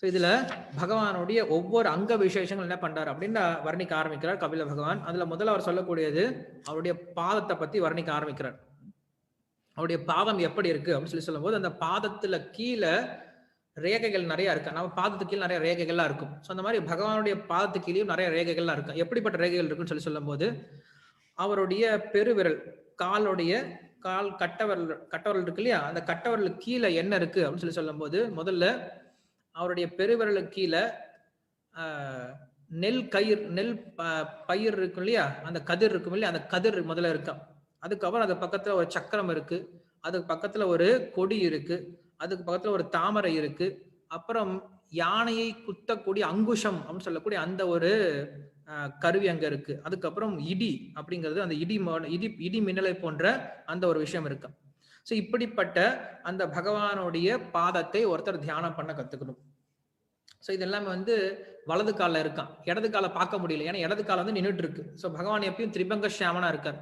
So இதுல பகவானுடைய ஒவ்வொரு அங்க விசேஷங்கள் என்ன பண்றாரு அப்படின்னு வர்ணிக்க ஆரம்பிக்கிறார் கபில பகவான். அதுல முதல்ல அவர் சொல்லக்கூடியது அவருடைய பாதத்தை பத்தி வர்ணிக்க ஆரம்பிக்கிறார். அவருடைய பாதம் எப்படி இருக்கு அப்படின்னு சொல்லி சொல்லும்போது அந்த பாதத்துல கீழே ரேகைகள் நிறைய இருக்கு. நம்ம பாதத்துக்கு கீழே நிறைய ரேகைகள்லாம் இருக்கும். ஸோ அந்த மாதிரி பகவானுடைய பாதத்துக்கு கீழேயும் நிறைய ரேகைகள்லாம் இருக்கும். எப்படிப்பட்ட ரேகைகள் இருக்குன்னு சொல்லி சொல்லும்போது அவருடைய பெருவிரல் காலுடைய கால் கட்டவரல் கட்டவரல் இருக்கு இல்லையா? அந்த கட்டவரலுக்கு கீழே என்ன இருக்கு அப்படின்னு சொல்லி சொல்லும்போது முதல்ல அவருடைய பெருவிரலுக்கு கீழே நெல் கயிர் நெல் ப- பயிர் இருக்கும் இல்லையா? அந்த கதிர் இருக்கும் இல்லையா? அந்த கதிர் முதல்ல இருக்கும் அதுக்கப்புறம் அது பக்கத்துல ஒரு சக்கரம் இருக்கு. அதுக்கு பக்கத்துல ஒரு கொடி இருக்கு. அதுக்கு பக்கத்துல ஒரு தாமரை இருக்கு. அப்புறம் யானையை குத்தக்கூடிய அங்குஷம் அப்படின்னு சொல்லக்கூடிய அந்த ஒரு கருவி அங்க இருக்கு. அதுக்கப்புறம் இடி அப்படிங்கிறது அந்த இடி இடி இடி மின்னலை போன்ற அந்த ஒரு விஷயம் இருக்கு. ஸோ இப்படிப்பட்ட அந்த பகவானுடைய பாதத்தை ஒருத்தர் தியானம் பண்ண கத்துக்கணும். ஸோ இதெல்லாமே வந்து வலது காலில் இருக்கான். இடது காலை பார்க்க முடியல. ஏன்னா இடது காலை வந்து நின்றுட்டு இருக்கு ஸோ பகவான் எப்பயும் திரிபங்க சியாமனா இருக்கார்.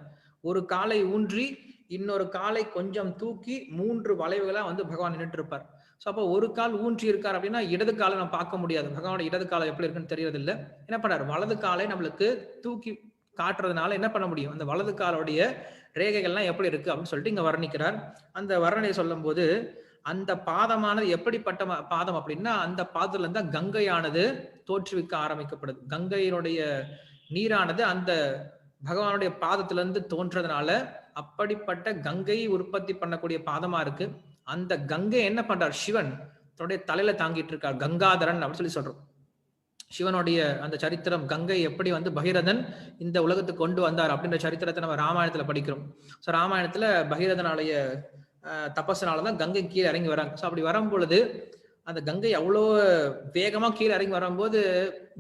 ஒரு காலை ஊன்றி இன்னொரு காலை கொஞ்சம் தூக்கி மூன்று வளைவுகளா வந்து பகவான் நின்றுட்டு இருப்பார் ஸோ அப்போ ஒரு கால் ஊன்றி இருக்கார் அப்படின்னா இடது காலை நம்ம பார்க்க முடியாது. பகவானோட இடது காலம் எப்படி இருக்குன்னு தெரியறது என்ன பண்ணார்? வலது காலை நம்மளுக்கு தூக்கி காட்டுறதுனால என்ன பண்ண முடியும்? அந்த வலது காலோடைய ரேகைகள்லாம் எப்படி இருக்கு அப்படின்னு சொல்லிட்டு இங்க வர்ணிக்கிறார். அந்த வர்ணனை சொல்லும்போது அந்த பாதமானது எப்படிப்பட்ட ம- பாதம் அப்படின்னா அந்த பாதத்துல இருந்தா கங்கையானது தோற்றுவிக்க ஆரம்பிக்கப்படுது. கங்கையினுடைய நீரானது அந்த பகவானுடைய பாதத்திலிருந்து தோன்றதுனால அப்படிப்பட்ட கங்கையை உற்பத்தி பண்ணக்கூடிய பாதமா இருக்கு. அந்த கங்கை என்ன பண்றார்? சிவன் தன்னுடைய தலையில தாங்கிட்டு இருக்கார். கங்காதரன் அப்படின்னு சொல்லி சொல்றோம். சிவனுடைய அந்த சரித்திரம் கங்கை எப்படி வந்து பகிரதன் இந்த உலகத்துக்கு கொண்டு வந்தார் அப்படின்ற சரித்திரத்தை நம்ம ராமாயணத்துல படிக்கிறோம். ஸோ ராமாயணத்துல பகிரதனாலய அஹ், கங்கை கீழே இறங்கி வராங்க. ஸோ அப்படி வரும் பொழுது அந்த கங்கை அவ்வளோ வேகமா கீழே இறங்கி வரும்போது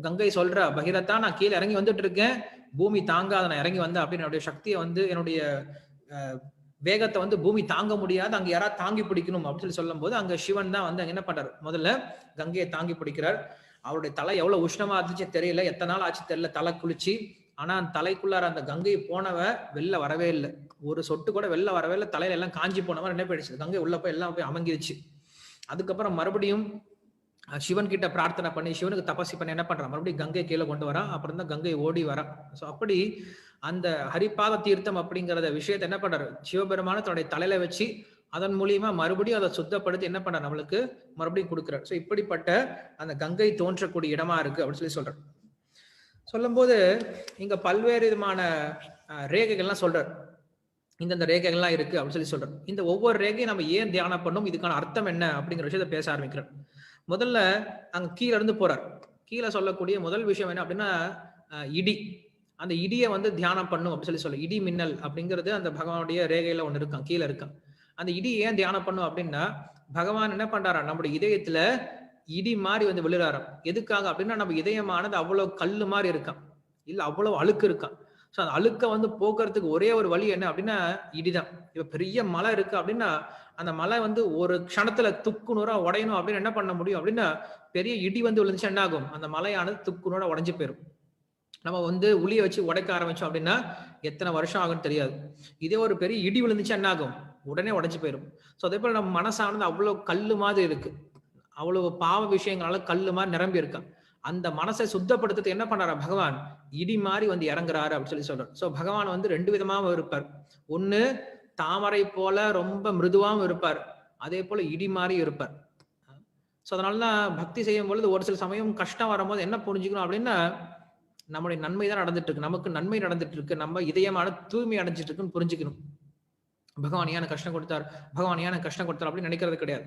கங்கை சொல்றா பகீரதா நான் கீழே இறங்கி வந்துட்டு இருக்கேன் பூமி தாங்காத நான் இறங்கி வந்தேன். அப்படின்னு என்னுடைய சக்தியை வந்து என்னுடைய வேகத்தை வந்து பூமி தாங்க முடியாது. அங்க யாராவது தாங்கி பிடிக்கணும் அப்படின்னு சொல்லி சொல்லும்போது அங்க சிவன் தான் வந்து அங்க என்ன பண்றாரு? முதல்ல கங்கையை தாங்கி பிடிக்கிறார். அவருடைய தலை எவ்வளவு உஷ்ணமா இருந்துச்சு தெரியல. எத்தனை நாள் ஆச்சு தெரியல. தலை குளிச்சு. ஆனா அந்த தலைக்குள்ளார அந்த கங்கை போனவ வெளில வரவே இல்லை. ஒரு சொட்டு கூட வெளில வரவே இல்லை. தலையில எல்லாம் காஞ்சி போனவன் என்ன போயிடுச்சு கங்கை உள்ள போய் எல்லாம் போய் அமங்கிருச்சு. அதுக்கப்புறம் மறுபடியும் சிவன் கிட்ட பிரார்த்தனை பண்ணி சிவனுக்கு தபசி பண்ணி என்ன பண்றான்? மறுபடியும் கங்கை கீழே கொண்டு வரான். அப்புறம் தான் கங்கை ஓடி வரான். ஸோ அப்படி அந்த ஹரிபாத தீர்த்தம் அப்படிங்கிறத விஷயத்தை என்ன பண்றாரு? சிவபெருமான தன்னுடைய தலையில வச்சு அதன் மூலியமா மறுபடியும் அதை சுத்தப்படுத்தி என்ன பண்றாரு நம்மளுக்கு மறுபடியும் கொடுக்குறாரு. ஸோ இப்படிப்பட்ட அந்த கங்கை தோன்றக்கூடிய இடமா இருக்கு அப்படின்னு சொல்லி சொல்றார். சொல்லும்போது இங்க பல்வேறு விதமான ரேகைகள்லாம் சொல்றார். இந்தந்த ரேகைகள்லாம் இருக்கு அப்படின்னு சொல்லி சொல்றாரு. இந்த ஒவ்வொரு ரேகையும் நம்ம ஏன் தியானம் பண்ணணும் இதுக்கான அர்த்தம் என்ன? அப்படிங்கிற விஷயத்த பேச ஆரம்பிக்கிறார். முதல்ல அங்க கீழே இருந்து போறார். கீழே சொல்லக்கூடிய முதல் விஷயம் என்ன அப்படின்னா இடி. அந்த இடியை வந்து தியானம் பண்ணும் அப்படின்னு சொல்லி சொல்ல இடி மின்னல் அப்படிங்கிறது அந்த பகவானுடைய ரேகையில ஒன்று இருக்கான் கீழே இருக்கான் அந்த இடி ஏன் தியானம் பண்ணும் அப்படின்னா பகவான் என்ன பண்றாரா நம்முடைய இதயத்துல இடி மாதிரி வந்து விழுறாராம். எதுக்காக? அப்படின்னா நம்ம இதயமானது அவ்வளவு கல்லு மாதிரி இருக்கான் இல்ல அவ்வளவு அழுக்கு இருக்கான் ஸோ அந்த அழுக்க வந்து போக்குறதுக்கு ஒரே ஒரு வழி என்ன அப்படின்னா இடிதான். இப்ப பெரிய மலை இருக்கு அப்படின்னா அந்த மலை வந்து ஒரு க்ஷணத்துல துக்குநூறா உடையணும் அப்படின்னு என்ன பண்ண முடியும் அப்படின்னா பெரிய இடி வந்து விழுந்துச்சு என்ன ஆகும்? அந்த மலையானது துக்கு உடஞ்சு உடைஞ்சு போயிடும் நம்ம வந்து உளிய வச்சு உடைக்க ஆரம்பிச்சோம் அப்படின்னா எத்தனை வருஷம் ஆகும்னு தெரியாது. இதே ஒரு பெரிய இடி விழுந்துச்சு என்ன ஆகும்? உடனே உடைஞ்சு போயிடும் ஸோ அதே போல் நம்ம மனசானது அவ்வளோ கல் மாதிரி இருக்கு. அவ்வளவு பாவ விஷயங்களால கல்லு மாதிரி நிரம்பி இருக்கான் அந்த மனசை சுத்தப்படுத்துறது என்ன பண்றாரு? பகவான் இடி மாதிரி வந்து இறங்குறாரு அப்படின்னு சொல்லி சொல்றாரு. ஸோ பகவான் வந்து ரெண்டு விதமாகவும் இருப்பார். ஒன்று தாமரை போல ரொம்ப மிருதுவாகவும் இருப்பார். அதே போல இடி மாதிரி இருப்பார். ஸோ அதனாலதான் பக்தி செய்யும் பொழுது ஒரு சில சமயம் கஷ்டம் வரும்போது என்ன புரிஞ்சுக்கணும் அப்படின்னா நம்முடைய நன்மை தான் நடந்துட்டு இருக்கு. நமக்கு நன்மை நடந்துட்டு இருக்கு. நம்ம இதயமான தூய்மை அடைஞ்சிட்டு இருக்குன்னு புரிஞ்சுக்கணும். பகவான் ஏன் கஷ்டம் கொடுத்தார்? பகவான் ஏன் கஷ்டம் கொடுத்தார் அப்படின்னு நினைக்கிறது கிடையாது.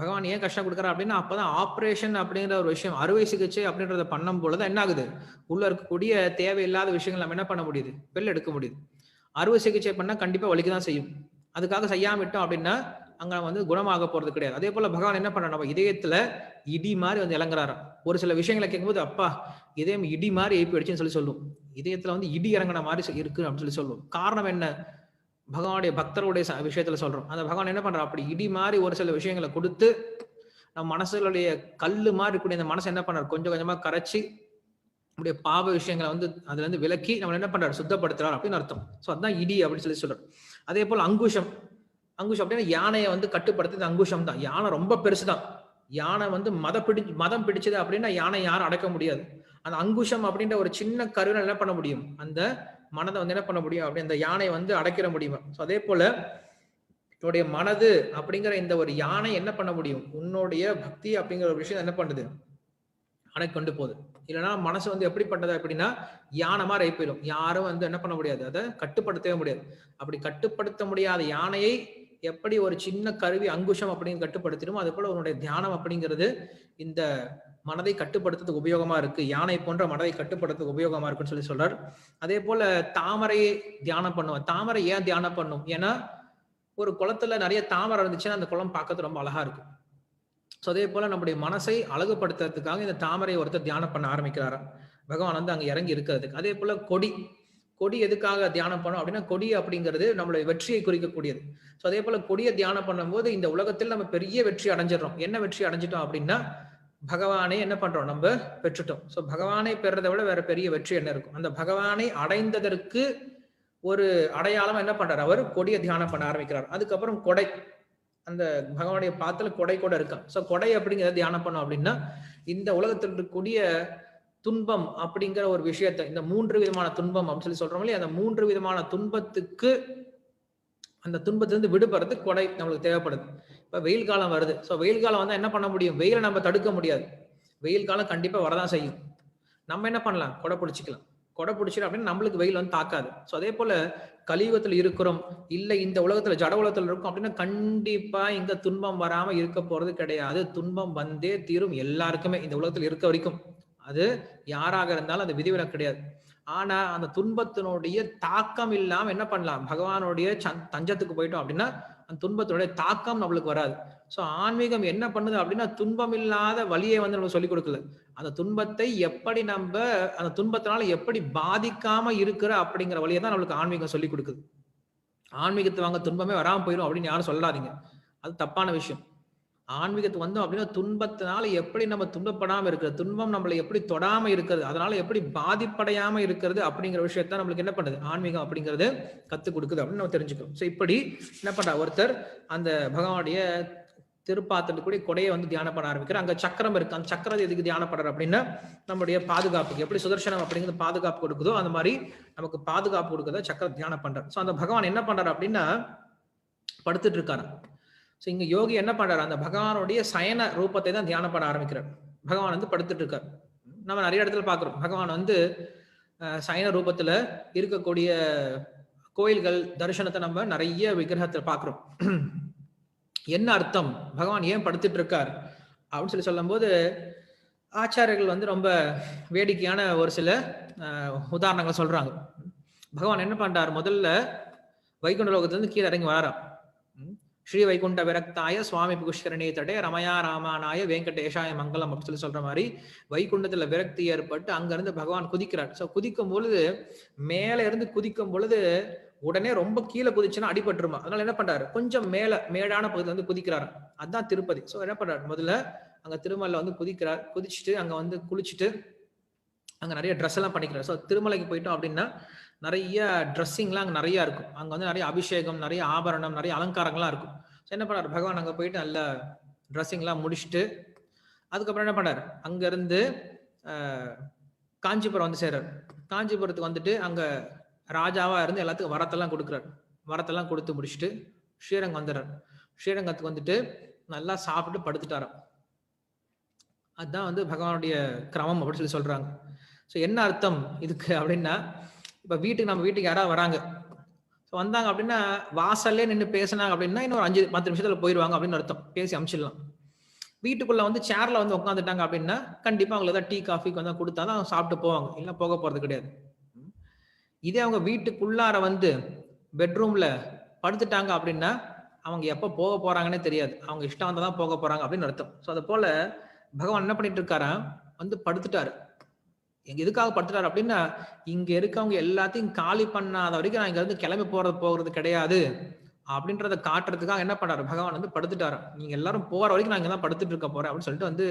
பகவான் ஏன் கஷ்டம் கொடுக்கறா அப்படின்னா அப்பதான் ஆப்ரேஷன் அப்படிங்கிற ஒரு விஷயம் அறுவை சிகிச்சை அப்படின்றத பண்ணும் பொழுது என்ன ஆகுது? உள்ள இருக்கக்கூடிய தேவையில்லாத விஷயங்கள் நம்ம என்ன பண்ண முடியுது? வெளில எடுக்க முடியுது. அறுவை சிகிச்சை பண்ணா கண்டிப்பா வலிக்கு தான் செய்யும். அதுக்காக செய்யாம விட்டோம் அப்படின்னா அங்க வந்து குணமாக போறது கிடையாது. அதே போல பகவான் என்ன பண்ண நம்ம இதயத்துல இடி மாதிரி வந்து இறங்குறாராம். ஒரு சில விஷயங்களை கேட்கும்போது அப்பா இதயம் இடி மாதிரி எழுப்பி அடிச்சுன்னு சொல்லி சொல்லுவோம் இதயத்துல வந்து இடி இறங்கின மாதிரி இருக்கு அப்படின்னு சொல்லி சொல்லுவோம் காரணம் என்ன? பகவானுடைய பக்தருடைய விஷயத்துல சொல்றோம். அந்த பகவான் என்ன பண்றா அப்படி இடி மாதிரி ஒரு சில விஷயங்களை கொடுத்து நம்ம மனசுகளுடைய கல்லு மாதிரி இருக்கக்கூடிய அந்த மனசை என்ன பண்றாரு? கொஞ்சம் கொஞ்சமா கரைச்சி நம்முடைய பாவ விஷயங்களை வந்து அதுல இருந்து விலக்கி நம்ம என்ன பண்றாரு? சுத்தப்படுத்துறாரு அப்படின்னு அர்த்தம். சோ அதான் இடி அப்படின்னு சொல்லி சொல்றோம் அதே போல அங்குஷம். அங்குஷம் அப்படின்னா யானையை வந்து கட்டுப்படுத்துறது அங்குஷம் தான். யானை ரொம்ப பெருசுதான். யானை வந்து மத பிடி மதம் பிடிச்சது அப்படின்னா யானை யாரும் அடக்க முடியாது. அந்த அங்குஷம் அப்படின்ற ஒரு சின்ன கருவினால் என்ன பண்ண முடியும்? அந்த மனதை வந்து என்ன பண்ண முடியும்? அப்படி அந்த யானை வந்து அடைக்கிற முடியுமா? ஸோ அதே போல என்னுடைய மனது அப்படிங்கிற இந்த ஒரு யானை என்ன பண்ண முடியும்? உன்னுடைய பக்தி அப்படிங்கிற ஒரு விஷயம் என்ன பண்ணுது? அடை கொண்டு போகுது. இல்லைன்னா மனசு வந்து எப்படிப்பட்டது அப்படின்னா யானை மாதிரி போயிடும். யாரும் வந்து என்ன பண்ண முடியாது. அதை கட்டுப்படுத்தவே முடியாது. அப்படி கட்டுப்படுத்த முடியாத யானையை எப்படி ஒரு சின்ன கருவி அங்குஷம் அப்படின்னு கட்டுப்படுத்திடும் அது போல உன்னுடைய தியானம் அப்படிங்கிறது இந்த மனதை கட்டுப்படுத்துறதுக்கு உபயோகமா இருக்கு யானை போன்ற மனதை கட்டுப்படுத்துறதுக்கு உபயோகமா இருக்குன்னு சொல்லி சொல்றார். அதே போல தாமரையை தியானம் பண்ணுவோம் தாமரை ஏன் தியானம் பண்ணும்? ஏன்னா ஒரு குளத்துல நிறைய தாமரை இருந்துச்சுன்னா அந்த குளம் பார்க்கறது ரொம்ப அழகா இருக்கும். ஸோ அதே போல நம்முடைய மனசை அழகுபடுத்துறதுக்காக இந்த தாமரையை ஒருத்தர் தியானம் பண்ண ஆரம்பிக்கிறாரா? பகவான் வந்து அங்கே இறங்கி இருக்கிறதுக்கு. அதே போல கொடி. கொடி எதுக்காக தியானம் பண்ணும் அப்படின்னா கொடி அப்படிங்கிறது நம்மளுடைய வெற்றியை குறிக்கக்கூடியது. ஸோ அதே போல கொடியை தியானம் பண்ணும்போது இந்த உலகத்தில் நம்ம பெரிய வெற்றி அடைஞ்சிடறோம். என்ன வெற்றி அடைஞ்சிட்டோம் அப்படின்னா பகவானை என்ன பண்றோம்? நம்ம பெற்றுட்டோம். ஸோ பகவானை பெறதை விட வேற பெரிய வெற்றி என்ன இருக்கும்? அந்த பகவானை அடைந்ததற்கு ஒரு அடையாளம் என்ன பண்றார்? அவர் கொடியை தியானம் பண்ண ஆரம்பிக்கிறார். அதுக்கப்புறம் கொடை. அந்த பகவானுடைய பாத்துல கொடை கூட இருக்கான் ஸோ கொடை அப்படிங்கிறத தியானம் பண்ணோம் அப்படின்னா இந்த உலகத்தில் இருக்கக்கூடிய துன்பம் அப்படிங்கிற ஒரு விஷயத்த இந்த மூன்று விதமான துன்பம் அப்படின்னு சொல்லி சொல்றோம் இல்லையா? அந்த மூன்று விதமான துன்பத்துக்கு அந்த துன்பத்திலிருந்து விடுபடுறதுக்கு கொடை நம்மளுக்கு தேவைப்படுது. இப்போ வெயில் காலம் வருது. ஸோ வெயில் காலம் வந்தால் என்ன பண்ண முடியும்? வெயிலை நம்ம தடுக்க முடியாது. வெயில் காலம் கண்டிப்பாக வரதான் செய்யும். நம்ம என்ன பண்ணலாம்? கொடை பிடிச்சிக்கலாம். கொடை பிடிச்சிடும் அப்படின்னு நம்மளுக்கு வெயில் வந்து தாக்காது. ஸோ அதே போல் கலியுகத்தில் இருக்கிறோம். இல்லை இந்த உலகத்தில் ஜட உலகத்தில் இருக்கும் அப்படின்னா கண்டிப்பாக இந்த துன்பம் வராமல் இருக்க போகிறது கிடையாது. துன்பம் வந்தே தீரும் எல்லாருக்குமே இந்த உலகத்தில் இருக்க வரைக்கும். அது யாராக இருந்தாலும் அது விதிவிலக்கு கிடையாது. ஆனா அந்த துன்பத்தினுடைய தாக்கம் இல்லாம என்ன பண்ணலாம்? பகவானுடைய சந்- தஞ்சத்துக்கு போயிட்டோம் அப்படின்னா அந்த துன்பத்தினுடைய தாக்கம் நம்மளுக்கு வராது. ஸோ ஆன்மீகம் என்ன பண்ணுது அப்படின்னா துன்பம் இல்லாத வழியை வந்து நம்மளுக்கு சொல்லிக் கொடுக்கல. அந்த துன்பத்தை எப்படி நம்ம அந்த துன்பத்தினால எப்படி பாதிக்காம இருக்கிற அப்படிங்கிற வழியை தான் நம்மளுக்கு ஆன்மீகம் சொல்லி கொடுக்குது. ஆன்மீகத்தை வாங்க துன்பமே வராமல் போயிடும் அப்படின்னு யாரும் சொல்லாதீங்க. அது தப்பான விஷயம். ஆன்மீகத்துக்கு வந்தோம் அப்படின்னா துன்பத்தினால எப்படி நம்ம துன்பப்படாம இருக்கிறது துன்பம் நம்மளை எப்படி தொடாம இருக்கிறது அதனால எப்படி பாதிப்படையாம இருக்கிறது அப்படிங்கிற விஷயத்த நம்மளுக்கு என்ன பண்ணுது? ஆன்மீகம் அப்படிங்கிறது கத்துக் கொடுக்குது அப்படின்னு நம்ம தெரிஞ்சுக்கிறோம். ஸோ இப்படி என்ன பண்றா? ஒருத்தர் அந்த பகவானுடைய திருப்பாத்திரத்து கூட கொடையை வந்து தியானம் பண்ண ஆரம்பிக்கிறார். அங்க சக்கரம் இருக்கு. அந்த சக்கரத்தை எதுக்கு தியானம் பண்றாரு அப்படின்னா நம்முடைய பாதுகாப்புக்கு எப்படி சுதர்சனம் அப்படிங்கிறது பாதுகாப்பு கொடுக்குதோ அந்த மாதிரி நமக்கு பாதுகாப்பு கொடுக்குறத சக்கர தியானம் பண்றாரு. ஸோ அந்த பகவான் என்ன பண்றாரு அப்படின்னா படுத்துட்டு இருக்காரு ஸோ இங்க யோகி என்ன பண்றாரு? அந்த பகவானுடைய சயன ரூபத்தை தான் தியானம் பண்ண ஆரம்பிக்கிறார். பகவான் வந்து படுத்துட்டு இருக்கார் நம்ம நிறைய இடத்துல பார்க்குறோம். பகவான் வந்து சயன ரூபத்துல இருக்கக்கூடிய கோயில்கள் தரிசனத்தை நம்ம நிறைய விக்கிரகத்தை பார்க்குறோம். என்ன அர்த்தம்? பகவான் ஏன் படுத்துட்டு இருக்கார் அப்படின்னு சொல்லி சொல்லும்போது ஆச்சாரியர்கள் வந்து ரொம்ப வேடிக்கையான ஒரு சில உதாரணங்கள் சொல்றாங்க. பகவான் என்ன பண்றார்? முதல்ல வைகுண்ட லோகத்துலேருந்து கீழே இறங்கி வராராம். ஸ்ரீ வைகுண்ட விரக்தாய சுவாமி புஷ்கரணி தடே ரமயா ராமானாய வெங்கடேஷாய மங்கலம் அப்படின்னு சொல்லி சொல்ற மாதிரி வைகுண்டத்துல விரக்தி ஏற்பட்டு அங்கிருந்து பகவான் குதிக்கிறார். ஸோ குதிக்கும் பொழுது மேல இருந்து குதிக்கும் பொழுது உடனே ரொம்ப கீழே குதிச்சுன்னா அடிபட்டுருமா? அதனால என்ன பண்றாரு? கொஞ்சம் மேல மேடான பகுதியில் வந்து குதிக்கிறாரு. அதான் திருப்பதி. ஸோ என்ன பண்றாரு? முதல்ல அங்க திருமலை வந்து குதிக்கிறார். குதிச்சுட்டு அங்க வந்து குளிச்சுட்டு அங்க நிறைய ட்ரெஸ் எல்லாம் பண்ணிக்கிறார். ஸோ திருமலைக்கு போயிட்டோம் அப்படின்னா நிறைய ட்ரெஸ்ஸிங்லாம் அங்கே நிறைய இருக்கும். அங்கே வந்து நிறைய அபிஷேகம் நிறைய ஆபரணம் நிறைய அலங்காரங்கள்லாம் இருக்கும். ஸோ என்ன பண்ணார்? பகவான் அங்கே போயிட்டு நல்ல ட்ரெஸ்ஸிங்லாம் முடிச்சுட்டு அதுக்கப்புறம் என்ன பண்ணாரு? அங்கேருந்து காஞ்சிபுரம் வந்து சேர்றார் காஞ்சிபுரத்துக்கு வந்துட்டு அங்கே ராஜாவாக இருந்து எல்லாத்துக்கும் வரத்தெல்லாம் கொடுக்குறாரு. வரத்தெல்லாம் கொடுத்து முடிச்சுட்டு ஸ்ரீரங்கம் வந்துடுறார். ஸ்ரீரங்கத்துக்கு வந்துட்டு நல்லா சாப்பிட்டு படுத்துட்டாராம். அதுதான் வந்து பகவானுடைய கிரமம் அப்படின்னு சொல்லி சொல்கிறாங்க ஸோ என்ன அர்த்தம் இதுக்கு அப்படின்னா இப்போ வீட்டுக்கு நம்ம வீட்டுக்கு யாராவது வராங்க. ஸோ வந்தாங்க அப்படின்னா வாசல்லே நின்று பேசினாங்க அப்படின்னா இன்னொரு அஞ்சு பத்து நிமிஷத்தில் போயிடுவாங்க அப்படின்னு அர்த்தம். பேசி அமிச்சிடலாம். வீட்டுக்குள்ள வந்து சேர்ல வந்து உட்காந்துட்டாங்க அப்படின்னா கண்டிப்பாக அவங்களுக்கு ஏதாவது டீ காஃபிக்கு வந்து கொடுத்தா தான் அவங்க சாப்பிட்டு போவாங்க. இல்லை போக போகிறது கிடையாது. இதே அவங்க வீட்டுக்குள்ளார வந்து பெட்ரூமில் படுத்துட்டாங்க அப்படின்னா அவங்க எப்போ போக போகிறாங்கன்னே தெரியாது. அவங்க இஷ்டம் வந்தால் தான் போக போகிறாங்க அப்படின்னு அர்த்தம். ஸோ அது போல் பகவான் என்ன பண்ணிட்டு இருக்காரா வந்து படுத்துட்டாரு. எங்க எதுக்காக படுத்துட்டாரு அப்படின்னா இங்க இருக்கவங்க எல்லாத்தையும் காலி பண்ணாத வரைக்கும் நான் இங்க இருந்து கிளம்பி போறது போகிறது கிடையாது. அப்படின்றத காட்டுறதுக்காக என்ன பண்ணாரு? பகவான் வந்து படுத்துட்டாரு. நீங்க எல்லாரும் போற வரைக்கும் நான் இங்க தான் படுத்துட்டு இருக்க போறேன் அப்படின்னு சொல்லிட்டு வந்து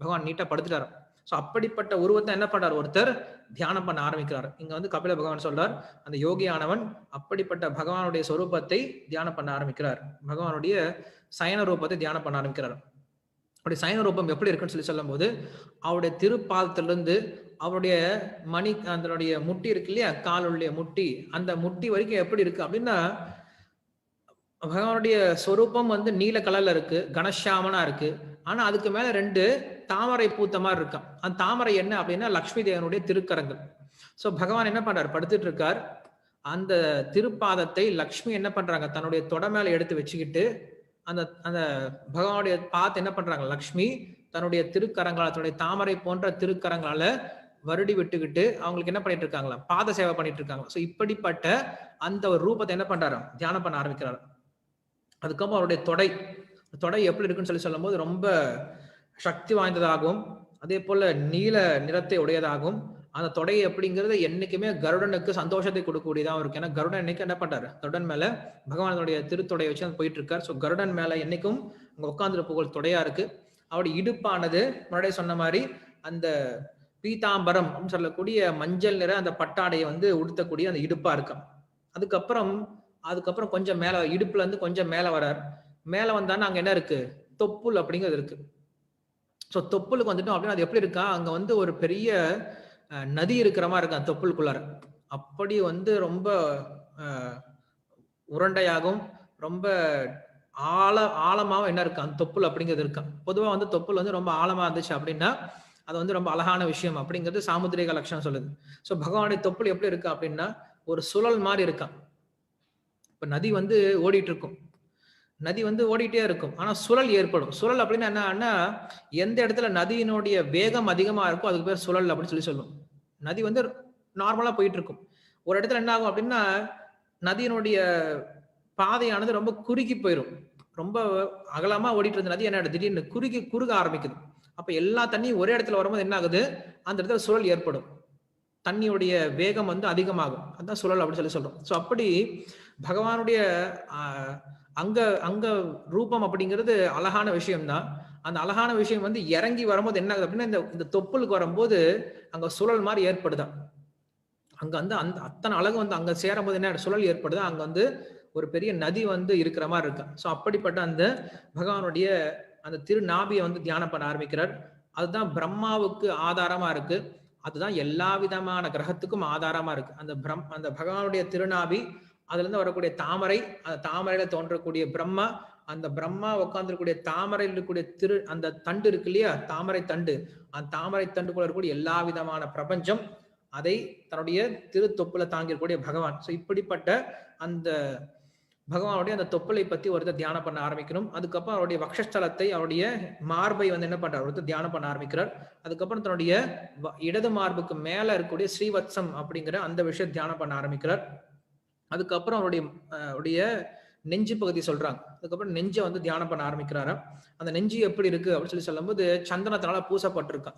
பகவான் நீட்டா படுத்துட்டாரு. ஸோ அப்படிப்பட்ட உருவத்தை என்ன பண்ணார்? ஒருத்தர் தியானம் பண்ண ஆரம்பிக்கிறார். இங்க வந்து கபில பகவான் சொல்றார் அந்த யோகியானவன் அப்படிப்பட்ட பகவானுடைய சொரூபத்தை தியானம் பண்ண ஆரம்பிக்கிறார். பகவானுடைய சயன ரூபத்தை தியானம் பண்ண ஆரம்பிக்கிறார். அவருடைய சயன ரூபம் எப்படி இருக்குன்னு சொல்லி சொல்லும்போது அவருடைய திருப்பாதத்திலிருந்து அவருடைய மணி அதனுடைய முட்டி இருக்கு இல்லையா? காலுடைய முட்டி. அந்த முட்டி வரைக்கும் எப்படி இருக்கு அப்படின்னா பகவானுடைய சொரூபம் வந்து நீல கலர்ல இருக்கு கனஷாமனா இருக்கு. ஆனா அதுக்கு மேல ரெண்டு தாமரை பூத்த மாதிரி இருக்கான் அந்த தாமரை என்ன அப்படின்னா லக்ஷ்மி தேவனுடைய திருக்கரங்கள். சோ பகவான் என்ன பண்றாரு? படுத்துட்டு இருக்கார். அந்த திருப்பாதத்தை லக்ஷ்மி என்ன பண்றாங்க? தன்னுடைய தொட மேல எடுத்து வச்சுக்கிட்டு அந்த அந்த பகவானுடைய பார்த்து என்ன பண்றாங்க? லக்ஷ்மி தன்னுடைய திருக்கரங்களால் தன்னுடைய தாமரை போன்ற திருக்கரங்களால வருடி விட்டுக்கிட்டு அவங்களுக்கு என்ன பண்ணிட்டு இருக்காங்களா பாத சேவை பண்ணிட்டு இருக்காங்களா ஸோ இப்படிப்பட்ட அந்த ஒரு ரூபத்தை என்ன பண்றாரு தியானம் பண்ண ஆரம்பிக்கிறாரு. அதுக்கப்புறம் அவருடைய தொடை. தொடை எப்படி இருக்குன்னு சொல்லி சொல்லும்போது ரொம்ப சக்தி வாய்ந்ததாகவும் அதே போல நீல நிறத்தை உடையதாகவும் அந்த தொடை அப்படிங்கிறது என்னைக்குமே கருடனுக்கு சந்தோஷத்தை கொடுக்கக்கூடியதாகவும் இருக்கு ஏன்னா கருடன் என்னைக்கு என்ன பண்றாரு? கருடன் மேல பகவானுடைய திருத்தொடையை வச்சு அந்த போயிட்டு இருக்காரு. ஸோ கருடன் மேல என்னைக்கும் அங்க உட்காந்துரு புகழ் தொடையா இருக்கு. அவருடைய இடுப்பானது முன்னாடியே சொன்ன மாதிரி அந்த பீதாம்பரம் அப்படின்னு சொல்லக்கூடிய மஞ்சள் நிற அந்த பட்டாடையை வந்து உடுத்தக்கூடிய அந்த இடுப்பா இருக்கும் அதுக்கப்புறம் அதுக்கப்புறம் கொஞ்சம் மேல இடுப்புல இருந்து கொஞ்சம் மேல வரார். மேல வந்தான்னா அங்க என்ன இருக்கு? தொப்புள் அப்படிங்கிறது இருக்கு. ஸோ தொப்புளுக்கு வந்துட்டோம் அப்படின்னா அது எப்படி இருக்கா? அங்க வந்து ஒரு பெரிய நதி இருக்கிற மாதிரி இருக்கு அந்த தொப்புளுக்குள்ளார. அப்படி வந்து ரொம்ப அஹ், உருண்டையாகவும் ரொம்ப ஆழ ஆழமாகவும் என்ன இருக்கு அந்த தொப்புள் அப்படிங்கிறது இருக்கான். பொதுவாக வந்து தொப்புள் வந்து ரொம்ப ஆழமா இருந்துச்சு அப்படின்னா அது வந்து ரொம்ப அழகான விஷயம் அப்படிங்கிறது சாமுத்திரிக லட்சணம் சொல்லுது. ஸோ பகவானுடைய தொப்புள் எப்படி இருக்கு அப்படின்னா ஒரு சுழல் மாதிரி இருக்கான். இப்போ நதி வந்து ஓடிட்டு இருக்கும் நதி வந்து ஓடிட்டே இருக்கும். ஆனால் சுழல் ஏற்படும். சுழல் அப்படின்னா என்னன்னா எந்த இடத்துல நதியினுடைய வேகம் அதிகமாக இருக்கோ அதுக்கு பேர் சுழல் அப்படின்னு சொல்லி சொல்லும் நதி வந்து நார்மலாக போயிட்டு இருக்கும் ஒரு இடத்துல என்ன ஆகும் அப்படின்னா நதியினுடைய பாதையானது ரொம்ப குறுகி போயிடும் ரொம்ப அகலமாக ஓடிட்டு இருந்த நதி என்ன திடீர்னு குறுகி குறுக ஆரம்பிக்குது. அப்ப எல்லா தண்ணியும் ஒரே இடத்துல வரும்போது என்ன ஆகுது? அந்த இடத்துல சுழல் ஏற்படும். தண்ணியுடைய வேகம் வந்து அதிகமாகும். அதான் சுழல் அப்படின்னு சொல்லி சொல்றோம். ஸோ அப்படி பகவானுடைய அங்க அங்க ரூபம் அப்படிங்கிறது அழகான விஷயம்தான். அந்த அழகான விஷயம் வந்து இறங்கி வரும்போது என்ன ஆகுது அப்படின்னா இந்த இந்த தொப்புளுக்கு வரும்போது அங்க சுழல் மாதிரி ஏற்படுதான். அங்க வந்து அந்த அத்தனை அழகு வந்து அங்க சேரும்போது என்ன சுழல் ஏற்படுது? அங்க வந்து ஒரு பெரிய நதி வந்து இருக்கிற மாதிரி இருக்கு. ஸோ அப்படிப்பட்ட அந்த பகவானுடைய அந்த திருநாபியை வந்து தியானம் பண்ண ஆரம்பிக்கிறார். அதுதான் பிரம்மாவுக்கு ஆதாரமா இருக்கு. அதுதான் எல்லா விதமான கிரகத்துக்கும் ஆதாரமா இருக்கு. அந்த பிரம் அந்த பகவானுடைய திருநாபி அதுல இருந்து வரக்கூடிய தாமரை அந்த தாமரையில தோன்றக்கூடிய பிரம்மா அந்த பிரம்மா உட்காந்துருக்கூடிய தாமரையில் இருக்கக்கூடிய திரு அந்த தண்டு இருக்கு இல்லையா? தாமரை தண்டு. அந்த தாமரை தண்டுக்குள்ள இருக்கக்கூடிய எல்லா விதமான பிரபஞ்சம் அதை தன்னுடைய திரு தொப்புல தாங்கியிருக்கக்கூடிய பகவான். ஸோ இப்படிப்பட்ட அந்த பகவானுடைய அந்த தொப்புளை பத்தி ஒருத்தர் தியானம் பண்ண ஆரம்பிக்கணும். அதுக்கப்புறம் அவருடைய வக்ஷஸ்தலத்தை அவருடைய மார்பை வந்து என்ன பண்றார்? ஒருத்தர் தியானம் பண்ண ஆரம்பிக்கிறார். அதுக்கப்புறம் தன்னுடைய வ- இடது மார்புக்கு மேல இருக்கக்கூடிய ஸ்ரீவத்சம் அப்படிங்கிற அந்த விஷயம் தியானம் பண்ண ஆரம்பிக்கிறார். அதுக்கப்புறம் அவருடைய அவருடைய நெஞ்சு பகுதி சொல்றாங்க. அதுக்கப்புறம் நெஞ்சை வந்து தியானம் பண்ண ஆரம்பிக்கிறாராம். அந்த நெஞ்சு எப்படி இருக்கு அப்படின்னு சொல்லி சொல்லும்போது சந்தனத்தினால பூசப்பட்டிருக்கான்.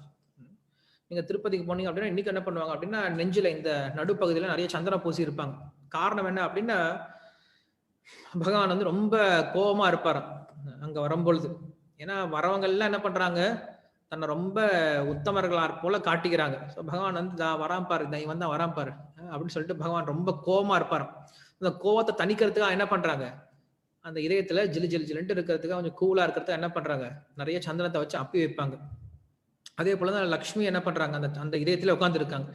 நீங்க திருப்பதிக்கு போனீங்க அப்படின்னா இன்னைக்கு என்ன பண்ணுவாங்க அப்படின்னா நெஞ்சில இந்த நடுப்பகுதியில நிறைய சந்தனம் பூசி இருப்பாங்க காரணம் என்ன அப்படின்னா பகவான் வந்து ரொம்ப கோபமா இருப்பாராம். அங்க வரும்பொழுது. ஏன்னா வரவங்க எல்லாம் என்ன பண்றாங்க? தன்னை ரொம்ப உத்தமர்களா போல காட்டிக்கிறாங்க. ஸோ பகவான் வந்து "தா வரான் பாரு தா இவன் தான் வரான் பாரு. அப்படின்னு சொல்லிட்டு பகவான் ரொம்ப கோபமா இருப்பாராம். அந்த கோவத்தை தணிக்கிறதுக்காக என்ன பண்றாங்க? அந்த இதயத்துல ஜிலு ஜிலு ஜிலுன்ட்டு இருக்கிறதுக்காக கொஞ்சம் கூலா இருக்கிறதுக்கு என்ன பண்றாங்க? நிறைய சந்தனத்தை வச்சு அப்பி வைப்பாங்க. அதே போலதான் லக்ஷ்மி என்ன பண்றாங்க? அந்த அந்த இதயத்துல உட்காந்துருக்காங்க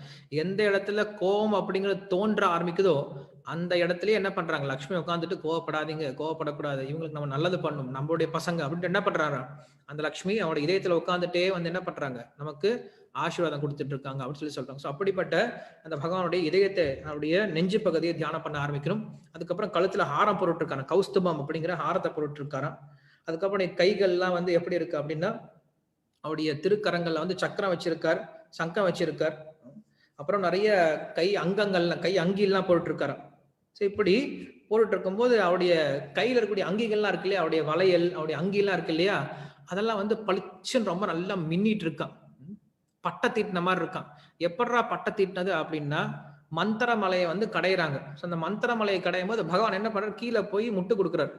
எந்த இடத்துல கோபம் அப்படிங்கிறது தோன்ற ஆரம்பிக்குதோ அந்த இடத்துலயே என்ன பண்றாங்க? லக்ஷ்மி உட்காந்துட்டு கோவப்படாதீங்க கோவப்படக்கூடாது. இவங்களுக்கு நம்ம நல்லது பண்ணணும் நம்மளுடைய பசங்க அப்படின்ட்டு என்ன பண்றாரா? அந்த லக்ஷ்மி அவனோட இதயத்துல உட்காந்துட்டே வந்து என்ன பண்றாங்க? நமக்கு ஆசீர்வாதம் கொடுத்துட்டு இருக்காங்க அப்படின்னு சொல்லி சொல்றாங்க. ஸோ அப்படிப்பட்ட அந்த பகவானுடைய இதயத்தை அவருடைய நெஞ்சு பகுதியை தியானம் பண்ண ஆரம்பிக்கணும். அதுக்கப்புறம் கழுத்துல ஹாரம் போட்டுருக்காங்க கௌஸ்துபம் அப்படிங்கிற ஹாரத்தை போட்டுருக்காராம் அதுக்கப்புறம் கைகள்லாம் வந்து எப்படி இருக்கு அப்படின்னா அவருடைய திருக்கரங்கள்ல வந்து சக்கரம் வச்சிருக்கார் சங்கம் வச்சிருக்கார். அப்புறம் நிறைய கை அங்கங்கள்லாம் கை அங்கிலாம் போட்டுருக்காரு ஸோ இப்படி போட்டுட்டு இருக்கும்போது அவருடைய கையில் இருக்கக்கூடிய அங்கிகள்லாம் இருக்கு இல்லையா? அவருடைய வளையல் அவருடைய அங்கிலாம் இருக்கு இல்லையா? அதெல்லாம் வந்து பளிச்சுன்னு ரொம்ப நல்லா மின்னிட்டு இருக்கான் பட்ட பட்டை தீட்டின மாதிரி இருக்கான் எப்படா பட்டை தீட்டினது அப்படின்னா மந்திரமலையை வந்து கடையிறாங்க. ஸோ அந்த மந்திரமலையை கடையும் போது பகவான் என்ன பண்றாரு? கீழே போய் முட்டு கொடுக்குறாரு.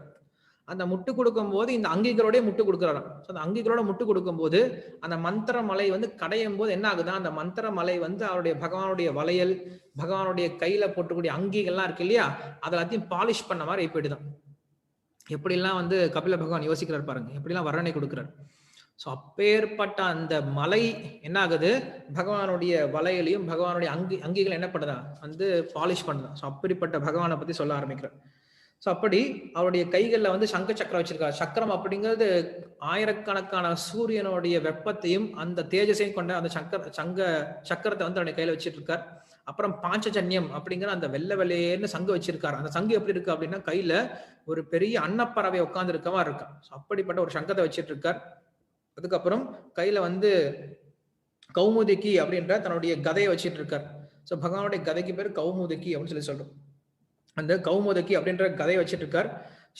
அந்த முட்டு கொடுக்கும் போது இந்த அங்கிகளோடய முட்டு கொடுக்குறாராம். ஸோ அந்த அங்கிகளோட முட்டு கொடுக்கும்போது அந்த மந்திர மலை வந்து கடையும் போது என்ன ஆகுதுன்னா அந்த மந்திர மலை வந்து அவருடைய பகவானுடைய வளையல் பகவானுடைய கையில போட்டுக்கூடிய அங்கிகள்லாம் இருக்கு இல்லையா? அதை எல்லாத்தையும் பாலிஷ் பண்ண மாதிரி போயிடுதான். எப்படிலாம் வந்து கபில பகவான் யோசிக்கிறார் பாருங்க. எப்படிலாம் வர்ணனை கொடுக்குறார். ஸோ அப்பேற்பட்ட அந்த மலை என்ன ஆகுது? பகவானுடைய வலையிலையும் பகவானுடைய அங்கி அங்கிகள் என்ன பண்ணுதா? வந்து பாலிஷ் பண்ணுதான் ஸோ அப்படிப்பட்ட பகவானை பத்தி சொல்ல ஆரம்பிக்கிறார். ஸோ அப்படி அவருடைய கைகளில் வந்து சங்க சக்கரம் வச்சிருக்காரு. சக்கரம் அப்படிங்கிறது ஆயிரக்கணக்கான சூரியனுடைய வெப்பத்தையும் அந்த தேஜஸையும் கொண்ட அந்த சக்கர சங்க சக்கரத்தை வந்து அவருடைய கையில வச்சிட்டு இருக்கார் அப்புறம் பாஞ்சஜன்யம் அப்படிங்கிற அந்த வெள்ளை வெள்ளையேன்னு சங்கு வச்சிருக்காரு. அந்த சங்கு எப்படி இருக்கு அப்படின்னா கையில ஒரு பெரிய அன்னப்பறவை உட்கார்ந்து இருக்கவா இருக்கா. அப்படிப்பட்ட ஒரு சங்கத்தை வச்சிட்டு இருக்கார் அதுக்கப்புறம் கையில வந்து கௌமுதிக்கி அப்படின்ற தன்னுடைய கதையை வச்சிட்டு இருக்கார் ஸோ பகவானுடைய கதைக்கு பேர் கௌமுதிக்கி அப்படின்னு சொல்லி சொல்றோம். அந்த கௌமுதக்கி அப்படின்ற கதையை வச்சிட்டு இருக்கார்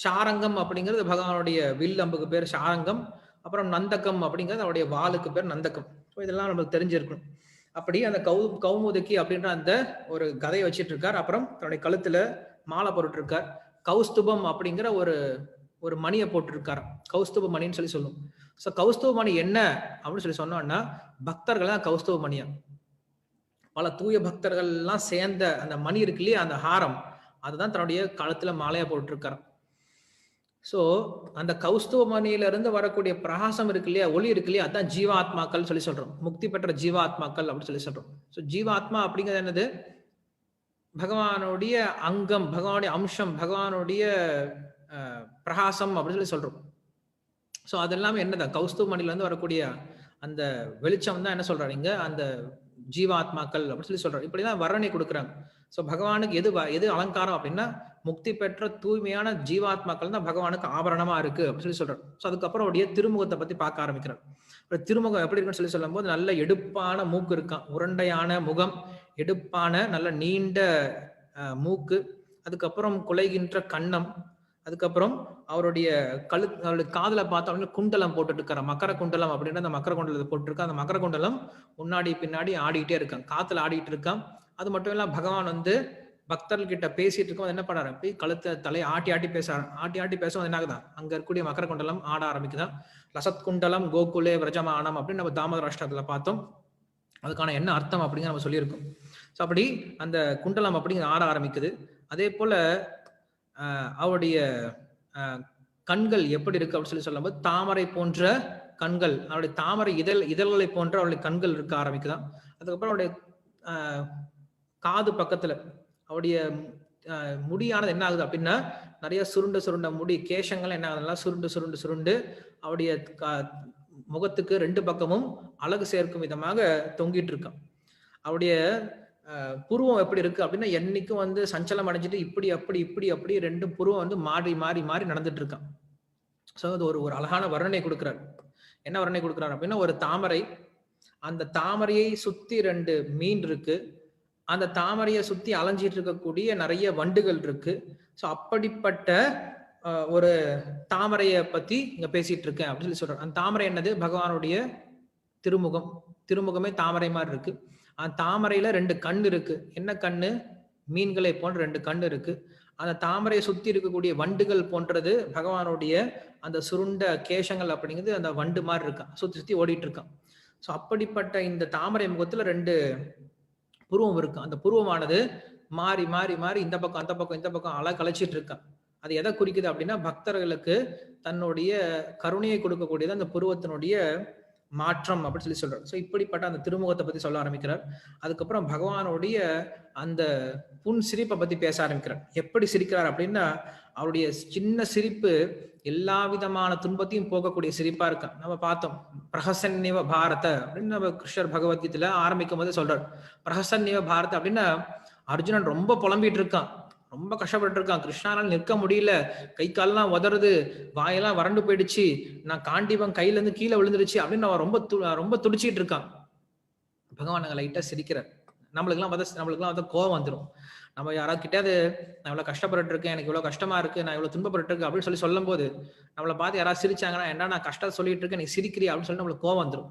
ஷாரங்கம் அப்படிங்கிறது பகவானுடைய வில் அம்புக்கு பேர் ஷாரங்கம் அப்புறம் நந்தகம் அப்படிங்கிறது அவருடைய வாளுக்கு பேர் நந்தகம் ஸோ இதெல்லாம் நம்மளுக்கு தெரிஞ்சிருக்கணும் அப்படி அந்த கௌ கௌமுதக்கி அப்படின்ற அந்த ஒரு கதையை வச்சிட்டு இருக்கார் அப்புறம் தன்னுடைய கழுத்துல மாலை போட்டுருக்கார் கௌஸ்துபம் அப்படிங்கிற ஒரு ஒரு மணியை போட்டிருக்கார் கௌஸ்துப மணின்னு சொல்லி சொல்லும். ஸோ கௌஸ்துவ மணி என்ன அப்படின்னு சொல்லி சொன்னோம்னா பக்தர்கள் தான் கௌஸ்துவ மணியா. பல தூய பக்தர்கள்லாம் சேர்ந்த அந்த மணி இருக்கு இல்லையா அந்த ஹாரம். அதுதான் தன்னுடைய கழுத்துல மாலையா போட்டிருக்கிறான் சோ அந்த கௌஸ்துவ மணியில இருந்து வரக்கூடிய பிரகாசம் இருக்கு இல்லையா? ஒளி இருக்கு இல்லையா? அதான் ஜீவாத்மாக்கள் சொல்லி சொல்றோம். முக்தி பெற்ற ஜீவாத்மாக்கள் அப்படின்னு சொல்லி சொல்றோம். ஸோ ஜீவாத்மா அப்படிங்கிறது என்னது? பகவானுடைய அங்கம் பகவானுடைய அம்சம் பகவானுடைய பிரகாசம் அப்படின்னு சொல்லி சொல்றோம். ஸோ அது எல்லாமே என்னதான் கௌஸ்துவ மணில இருந்து வரக்கூடிய அந்த வெளிச்சம் தான் என்ன சொல்றாரு இங்க? அந்த ஜீவாத்மாக்கள் அப்படின்னு சொல்லி சொல்றாரு இப்படிதான் வர்ணனை கொடுக்குறாங்க. ஸோ பகவானுக்கு எது வ- எது அலங்காரம் அப்படின்னா முக்தி பெற்ற தூய்மையான ஜீவாத்மாக்கள் தான் பகவானுக்கு ஆபரணமா இருக்கு அப்படின்னு சொல்லி சொல்றாரு. ஸோ அதுக்கப்புறம் அவருடைய திருமுகத்தை பத்தி பார்க்க ஆரம்பிக்கிறார். திருமுகம் எப்படி இருக்குன்னு சொல்லி சொல்லும்போது நல்ல எடுப்பான மூக்கு இருக்கான் உருண்டையான முகம் எடுப்பான நல்ல நீண்ட மூக்கு அதுக்கப்புறம் குலைகின்ற கன்னம் அதுக்கப்புறம் அவருடைய கழு அவருடைய காதுல பார்த்தா குண்டலம் போட்டுட்டு இருக்காரு மக்கர குண்டலம் அப்படின்னு அந்த மக்கர குண்டலத்தை போட்டிருக்கா அந்த மக்கர குண்டலம் முன்னாடி பின்னாடி ஆடிக்கிட்டே இருக்கான். காத்துல ஆடிட்டு இருக்கான். அது மட்டும் இல்லாம பகவான் வந்து பக்தர்கிட்ட பேசிட்டு இருக்கும் என்ன பண்ணாரு போய் கழுத்தை தலையை ஆட்டி ஆட்டி பேச ஆட்டி ஆட்டி பேசும் என்ன ஆகுதான் அங்க இருக்கக்கூடிய மக்கர குண்டலம் ஆட ஆரம்பிக்குதான் லசத் குண்டலம் கோகுலே விரஜமானம் அப்படின்னு நம்ம தாமத ராஷ்டிரத்துல பார்த்தோம். அதுக்கான என்ன அர்த்தம் அப்படிங்கிற நம்ம சொல்லியிருக்கோம். ஸோ அப்படி அந்த குண்டலம் அப்படிங்கிற ஆட ஆரம்பிக்குது. அதே போல அவருடைய கண்கள் எப்படி இருக்கு அப்படின்னு சொல்லி சொல்லும்போது தாமரை போன்ற கண்கள் அவருடைய தாமரை இதழ் இதழ்களை போன்ற அவருடைய கண்கள் இருக்க ஆரம்பிக்குதான். அதுக்கப்புறம் அவருடைய காது பக்கத்துல அவருடைய முடியானது என்ன ஆகுது அப்படின்னா நிறைய சுருண்டு சுருண்ட முடி கேசங்கள் என்ன ஆகுதுன்னா சுருண்டு சுருண்டு சுருண்டு அவருடைய கா- முகத்துக்கு ரெண்டு பக்கமும் அழகு சேர்க்கும் விதமாக தொங்கிட்டு இருக்கான். அவருடைய புருவம் எப்படி இருக்கு அப்படின்னா என்னைக்கும் வந்து சஞ்சலம் அடைஞ்சிட்டு இப்படி அப்படி இப்படி அப்படி ரெண்டு புருவம் வந்து மாறி மாறி மாறி நடந்துட்டு இருக்கான். ஸோ அது ஒரு ஒரு அழகான வர்ணனை கொடுக்குறாரு. என்ன வர்ணனை கொடுக்குறாரு அப்படின்னா ஒரு தாமரை அந்த தாமரையை சுத்தி ரெண்டு மீன் இருக்கு. அந்த தாமரையை சுத்தி அலைஞ்சிட்டு இருக்கக்கூடிய நிறைய வண்டுகள் இருக்கு. ஸோ அப்படிப்பட்ட ஒரு தாமரையை பத்தி இங்க பேசிட்டு இருக்கேன் அப்படின்னு சொல்லி சொல்றாரு. அந்த தாமரை என்னது? பகவானுடைய திருமுகம். திருமுகமே தாமரை மாதிரி இருக்கு. தாமரையில ரெண்டு கண் இருக்கு. என்ன கண்ணு? மீன்களை போன்ற ரெண்டு கண் இருக்கு. அந்த தாமரையை சுத்தி இருக்கக்கூடிய வண்டுகள் போன்றது பகவானுடைய அந்த சுருண்ட கேசங்கள் அப்படிங்கிறது அந்த வண்டு மாதிரி இருக்கான் சுத்தி சுத்தி ஓடிட்டு இருக்கான் ஸோ அப்படிப்பட்ட இந்த தாமரை முகத்துல ரெண்டு புருவம் இருக்கு. அந்த புருவமானது மாறி மாறி மாறி இந்த பக்கம் அந்த பக்கம் இந்த பக்கம் அலை கலைச்சிட்டு இருக்கான் அது எதை குறிக்குது அப்படின்னா பக்தர்களுக்கு தன்னுடைய கருணையை கொடுக்கக்கூடியது அந்த புருவத்தினுடைய மாற்றம் அப்படின்னு சொல்லி சொல்றாரு. ஸோ இப்படிப்பட்ட அந்த திருமுகத்தை பத்தி சொல்ல ஆரம்பிக்கிறார். அதுக்கப்புறம் பகவானுடைய அந்த புன் சிரிப்பை பத்தி பேச ஆரம்பிக்கிறார். எப்படி சிரிக்கிறார் அப்படின்னா அவருடைய சின்ன சிரிப்பு எல்லா விதமான துன்பத்தையும் போகக்கூடிய சிரிப்பா இருக்கா நம்ம பார்த்தோம் பிரகசன்னிவ பாரத அப்படின்னு நம்ம கிருஷ்ணர் பகவத்கீதையில ஆரம்பிக்கும் போது சொல்றார். பிரகசன்னிவ பாரத அப்படின்னா அர்ஜுனன் ரொம்ப புலம்பிட்டு இருக்கான். ரொம்ப கஷ்டப்பட்டு இருக்கான் கிருஷ்ணானால் நிற்க முடியல. கை கால்லாம் உதறது. வாயெல்லாம் வறண்டு போயிடுச்சு. நான் காண்டிபம் கையில இருந்து கீழே விழுந்துருச்சு அப்படின்னு அவன் ரொம்ப து- ரொம்ப துடிச்சிட்டு இருக்கான். பகவான் அங்க லைட்டா சிரிக்கிறார். நம்மளுக்குலாம் பார்த்தா நம்மளுக்குலாம் வந்து கோவம் வந்துடும் நம்ம யாராவது கிட்டயாவது நான் இவ்வளவு கஷ்டப்பட்டு இருக்கேன் எனக்கு இவ்வளவு கஷ்டமா இருக்கு. நான் இவ்வளவு துன்பப்பட்டு இருக்கேன் அப்படின்னு சொல்லி சொல்லும் போது நம்மளை பார்த்து யாராவது சிரிச்சாங்கன்னா என்ன நான் கஷ்டம் சொல்லிட்டு இருக்கேன். நீ சிரிக்கிறியா? அப்படின்னு சொல்லி நம்மளுக்கு கோவம் வந்துடும்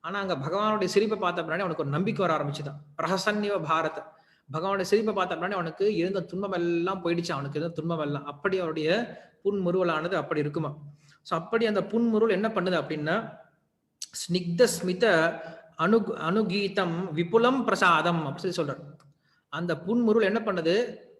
ஆனா அங்க பகவானுடைய சிரிப்பை பார்த்த பின்னாடி அவனுக்கு ஒரு நம்பிக்கை வர ஆரம்பிச்சுதான். பிரஹசன்னிவ பாரத. பகவானுடைய சிரிப்பை பார்த்தோம்னா அவனுக்கு இருந்த துன்பம் எல்லாம் போயிடுச்சு. அவனுக்கு இருந்த துன்பம் எல்லாம் அப்படி அவருடைய புன்முறுவலானது அப்படி இருக்குமா? ஸோ அப்படி அந்த புன்முருள் என்ன பண்ணுது அப்படின்னா ஸ்னிக்த ஸ்மித அனு அனுகீதம் விபுலம் பிரசாதம் அப்படின்னு சொல்லி சொல்றாரு. அந்த புன்முருள் என்ன பண்ணுது?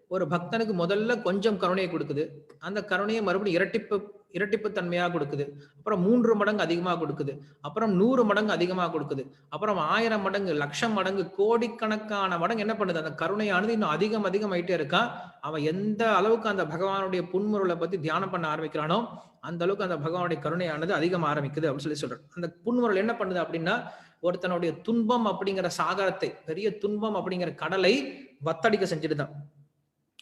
ஒரு பக்தனுக்கு முதல்ல கொஞ்சம் கருணையை கொடுக்குது. அந்த கருணையை மறுபடியும் இரட்டிப்பு இரட்டிப்பு தன்மையாக கொடுக்குது. அப்புறம் மூன்று மடங்கு அதிகமாக கொடுக்குது. அப்புறம் நூறு மடங்கு அதிகமாக கொடுக்குது. அப்புறம் ஆயிரம் மடங்கு லட்சம் மடங்கு கோடிக்கணக்கான மடங்கு என்ன பண்ணுது? அந்த கருணையானது இன்னும் அதிகம் அதிகமாயிட்டே இருக்கா? அவன் எந்த அளவுக்கு அந்த பகவானுடைய புன்முருளை பத்தி தியானம் பண்ண ஆரம்பிக்கிறானோ அந்த அளவுக்கு அந்த பகவானுடைய கருணையானது அதிகம் ஆரம்பிக்குது அப்படின்னு சொல்லி சொல்றாரு. அந்த புன்முருள் என்ன பண்ணுது அப்படின்னா ஒருத்தனுடைய துன்பம் அப்படிங்கிற சாகரத்தை பெரிய துன்பம் அப்படிங்கிற கடலை வத்தடிக்க செஞ்சுட்டுதான்.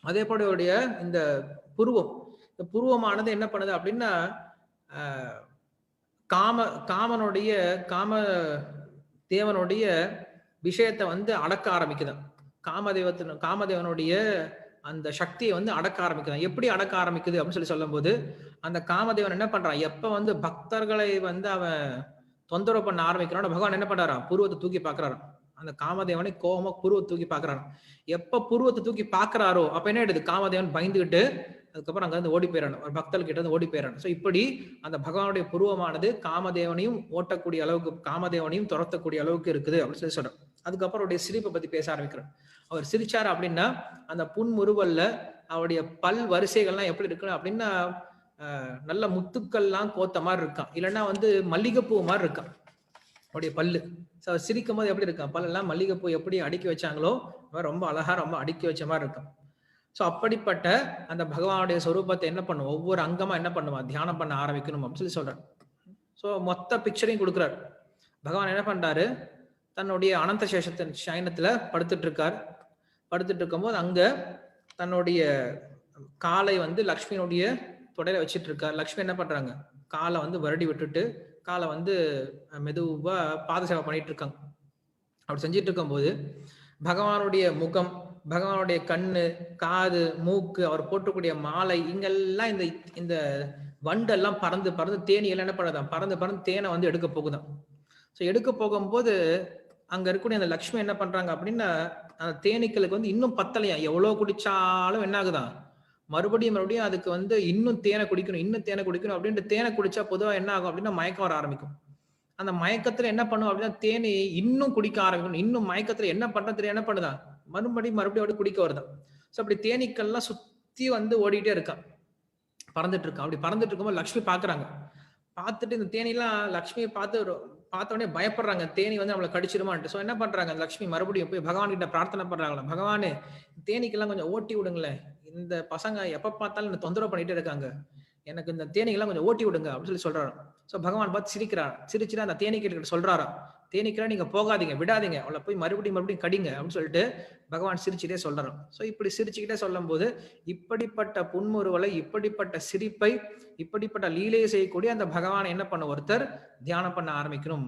அதே போல இந்த புருவம் இந்த புருவமானது என்ன பண்ணுது அப்படின்னா காம காமனுடைய காம தேவனுடைய விஷயத்தை வந்து அடக்க ஆரம்பிக்குதான் காமதேவத்தின் காமதேவனுடைய அந்த சக்தியை வந்து அடக்க ஆரம்பிக்குதான் எப்படி அடக்க ஆரம்பிக்குது அப்படின்னு சொல்லி சொல்லும்போது அந்த காமதேவன் என்ன பண்றான்? எப்ப வந்து பக்தர்களை வந்து அவன் தொந்தரவு பண்ண ஆரம்பிக்கிறான் பகவான் என்ன பண்றாராம்? புருவத்தை தூக்கி பாக்குறாராம் அந்த காமதேவனை கோபமா புருவத்தை தூக்கி பாக்குறாராம் எப்ப புருவத்தை தூக்கி பாக்குறாரோ அப்ப என்ன ஆயிடுது? காமதேவன் பயந்துகிட்டு அதுக்கப்புறம் அங்கேருந்து ஓடி போயிடணும். ஒரு பக்தர் கிட்ட இருந்து ஓடி போயிடணும். ஸோ இப்படி அந்த பகவானுடைய புருவமானது காமதேவனையும் ஓட்டக்கூடிய அளவுக்கு காமதேவனையும் துரத்தக்கூடிய அளவுக்கு இருக்குது அப்படின்னு சொல்லி சொல்றோம் அதுக்கப்புறம் அவருடைய சிரிப்பை பத்தி பேச ஆரம்பிக்கிறார். அவர் சிரிச்சார் அப்படின்னா அந்த புன்முறுவல்ல அவருடைய பல் வரிசைகள்லாம் எப்படி இருக்குன்னு அப்படின்னா நல்ல முத்துக்கள்லாம் கோத்த மாதிரி இருக்கான். இல்லைன்னா வந்து மல்லிகைப்பூ மாதிரி இருக்கான். அவருடைய பல்லு. ஸோ அவர் சிரிக்கும் போது எப்படி இருக்கான்? பல்லெல்லாம் மல்லிகைப்பூ எப்படி அடுக்கி வச்சாங்களோ ரொம்ப அழகா ரொம்ப அடுக்கி வச்ச மாதிரி இருக்கான். ஸோ அப்படிப்பட்ட அந்த பகவானுடைய சொரூபத்தை என்ன பண்ணுவோம் ஒவ்வொரு அங்கமா என்ன பண்ணுவான் தியானம் பண்ண ஆரம்பிக்கணும் அப்படின்னு சொல்லி சொல்றாரு. ஸோ மொத்த பிக்சரையும் கொடுக்குறாரு. பகவான் என்ன பண்றாரு? தன்னுடைய அனந்த சேஷத்தின் சயனத்துல படுத்துட்டு இருக்கார். படுத்துட்டு இருக்கும்போது அங்க தன்னுடைய காலை வந்து லக்ஷ்மியினுடைய தொடையில வச்சிட்டு இருக்கார். லக்ஷ்மி என்ன பண்றாங்க? காலை வந்து வருடி விட்டுட்டு காலை வந்து மெதுவா பாத சேவை பண்ணிட்டு இருக்காங்க. அப்படி செஞ்சிட்டு இருக்கும்போது பகவானுடைய முகம் பகவானுடைய கண்ணு காது மூக்கு அவர் போட்டக்கூடிய மாலை இங்கெல்லாம் இந்த இந்த வண்டெல்லாம் பறந்து பறந்து தேனி எல்லாம் என்ன பண்ணுதான்? பறந்து பறந்து தேனை வந்து எடுக்க போகுதான். ஸோ எடுக்க போகும்போது அங்க இருக்கக்கூடிய அந்த லக்ஷ்மி என்ன பண்றாங்க அப்படின்னா அந்த தேனீக்களுக்கு வந்து இன்னும் பத்தலையா? எவ்வளவு குடிச்சாலும் என்ன ஆகுதான்? மறுபடியும் மறுபடியும் அதுக்கு வந்து இன்னும் தேனை குடிக்கணும் இன்னும் தேனை குடிக்கணும் அப்படின்ட்டு தேனை குடிச்சா பொதுவாக என்ன ஆகும் அப்படின்னா மயக்கம் வர ஆரம்பிக்கும். அந்த மயக்கத்துல என்ன பண்ணும் அப்படின்னா தேனை இன்னும் குடிக்க ஆரம்பிக்கணும். இன்னும் மயக்கத்துல என்ன பண்றது தெரியும் என்ன பண்ணுதான்? மறுபடியும் மறுபடியும் அப்படி குடிக்க வருதான் ஸோ அப்படி தேனீக்கள்லாம் சுற்றி வந்து ஓடிட்டே இருக்கான் பறந்துட்டு இருக்கான் அப்படி பறந்துட்டு இருக்கும்போது லக்ஷ்மி பார்க்குறாங்க பார்த்துட்டு இந்த தேனிலாம் லக்ஷ்மியை பார்த்து ஒரு- பார்த்த உடனே பயப்படுறாங்க. தேனி வந்து நம்மளை கடிச்சிருமான்ட்டு. ஸோ என்ன பண்ணுறாங்க லக்ஷ்மி மறுபடியும் போய் பகவான்கிட்ட பிரார்த்தனை பண்ணுறாங்களா பகவானே தேனிக்கெல்லாம் கொஞ்சம் ஓட்டி விடுங்களேன். இந்த பசங்க எப்போ பார்த்தாலும் என்ன தொந்தரவு பண்ணிகிட்டே இருக்காங்க. எனக்கு இந்த தேனீக்கெல்லாம் கொஞ்சம் ஓட்டி விடுங்க அப்படின்னு சொல்லி சொல்கிறாரு ஸோ பகவான் பார்த்து சிரிக்கிறார் சிரிச்சுட்டு அந்த தேனீக்கிட்ட சொல்கிறாரா தேனிக்கிற நீங்க போகாதீங்க விடாதீங்க. அவளை போய் மறுபடியும் மறுபடியும் கடிங்க அப்படின்னு சொல்லிட்டு பகவான் சிரிச்சுட்டே சொல்றோம் ஸோ இப்படி சிரிச்சுக்கிட்டே சொல்லும்போது இப்படிப்பட்ட புன்முறுவலை இப்படிப்பட்ட சிரிப்பை இப்படிப்பட்ட லீலையை செய்யக்கூடிய அந்த பகவானை என்ன பண்ண ஒருத்தர் தியானம் பண்ண ஆரம்பிக்கணும்.